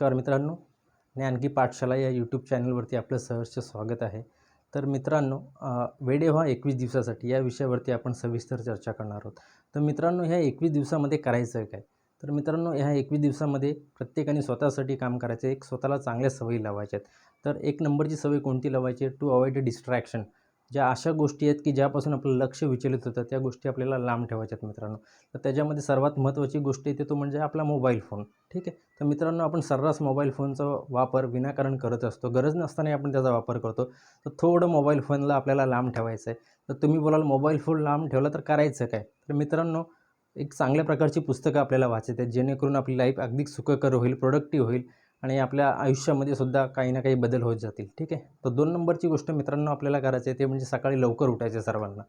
नमस्कार मित्रांनो ज्ञानकी पाठशाला या यूट्यूब चॅनलवरती आपलं सहर्ष स्वागत आहे. तर मित्रांनो वेडे व्हा एकवीस दिवसासाठी. या विषयावरती आपण सविस्तर चर्चा करणार आहोत. तर मित्रांनो ह्या एकवीस दिवसामध्ये करायचं काय? तर मित्रांनो ह्या एकवीस दिवसामध्ये प्रत्येकाने स्वतःसाठी काम करायचं एक स्वतःला चांगल्या सवयी लावायच्या आहेत तर एक नंबरची सवय कोणती लावायची? आहे टू अवॉइड डिस्ट्रॅक्शन ज्या अशा गोष्टी आहेत की ज्यापासून आपलं लक्ष विचलित होतं त्या गोष्टी आपल्याला लांब ठेवायच्या आहेत मित्रांनो. तर त्याच्यामध्ये सर्वात महत्त्वाची गोष्ट येते तो म्हणजे आपला मोबाईल फोन. ठीक आहे? तर मित्रांनो आपण सर्रास मोबाईल फोनचा वापर विनाकारण करत असतो. गरज नसताना आपण त्याचा वापर करतो. तर थोडं मोबाईल फोनला आपल्याला लांब ठेवायचं आहे तर तुम्ही बोलाल मोबाईल फोन लांब ठेवला तर करायचं काय? तर मित्रांनो एक चांगल्या प्रकारची पुस्तकं आपल्याला वाचायची आहेत. जेणेकरून आपली लाईफ अगदी सुखकर होईल प्रोडक्टिव्ह होईल. आणि आपल्या आयुष्यामध्ये सुद्धा काही ना काही बदल होत जातील. ठीक आहे? तर दोन नंबरची गोष्ट मित्रांनो आपल्याला करायचं आहे ते म्हणजे सकाळी लवकर उठायचे सर्वांना.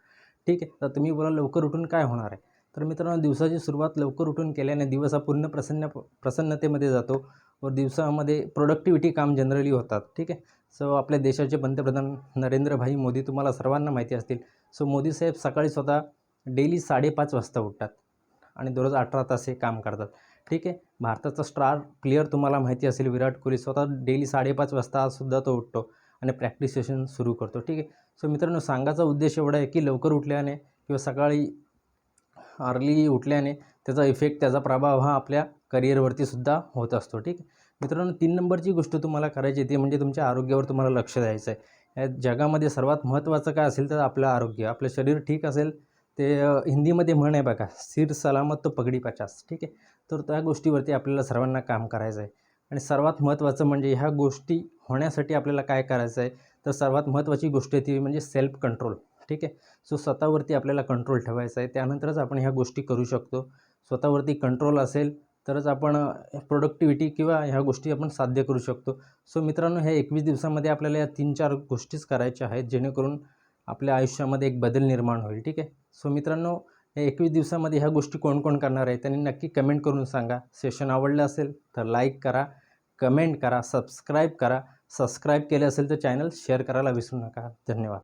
ठीक आहे? तर तुम्ही बोला लवकर उठून काय होणार आहे? तर मित्रांनो दिवसाची सुरुवात लवकर उठून केल्याने दिवस हा पूर्ण प्रसन्न प्रसन्नतेमध्ये जातो व दिवसामध्ये प्रोडक्टिव्हिटी काम जनरली होतात. ठीक आहे? सो आपल्या देशाचे पंतप्रधान नरेंद्रभाई मोदी तुम्हाला सर्वांना माहिती असतील. सो मोदी साहेब सकाळी स्वतः डेली साडेपाच वाजता उठतात आणि दररोज अठरा तास हे काम करतात. ठीक आहे? भारताचा स्टार प्लेअर तुम्हाला माहिती असेल विराट कोहली. स्वतः डेली साडेपाच वाजतासुद्धा तो उठतो आणि प्रॅक्टिस सेशन सुरू करतो. ठीक आहे? सो मित्रांनो सांगायचा उद्देश एवढा आहे की लवकर उठल्याने किंवा सकाळी अर्ली उठल्याने त्याचा इफेक्ट त्याचा प्रभाव हा आपल्या करिअरवरती सुद्धा होत असतो. ठीक आहे? मित्रांनो तीन नंबरची गोष्ट तुम्हाला करायची ती म्हणजे तुमच्या आरोग्यावर तुम्हाला लक्ष द्यायचं आहे. या जगामध्ये सर्वात महत्त्वाचं काय असेल तर आपलं आरोग्य. आपलं शरीर ठीक असेल ते हिंदीमध्ये म्हण आहे बघा सिर सलामत तो पगडी पचास. ठीक आहे? तर त्या गोष्टीवरती आपल्याला सर्वांना काम करायचं आहे आणि सर्वात महत्त्वाचं म्हणजे ह्या गोष्टी होण्यासाठी आपल्याला काय करायचं आहे तर सर्वात महत्त्वाची गोष्ट ती म्हणजे सेल्फ कंट्रोल. ठीक आहे? सो स्वतःवरती आपल्याला कंट्रोल ठेवायचा आहे त्यानंतरच आपण ह्या गोष्टी करू शकतो. स्वतःवरती कंट्रोल असेल तरच आपण प्रोडक्टिव्हिटी किंवा ह्या गोष्टी आपण साध्य करू शकतो. सो मित्रांनो ह्या एकवीस दिवसामध्ये आपल्याला या तीन चार गोष्टीच करायच्या आहेत जेणेकरून आपल्या आयुष्यामध्ये एक बदल निर्माण होईल ठीक आहे? सो मित्रांनो या एकवीस दिवसामध्ये ह्या गोष्टी कोण कोण करणार आहे त्यांनी नक्की कमेंट करून सांगा. सेशन आवडलं असेल तर लाईक करा कमेंट करा सबस्क्राईब करा. सबस्क्राईब केले असेल तर चॅनल शेअर करायला विसरू नका. धन्यवाद.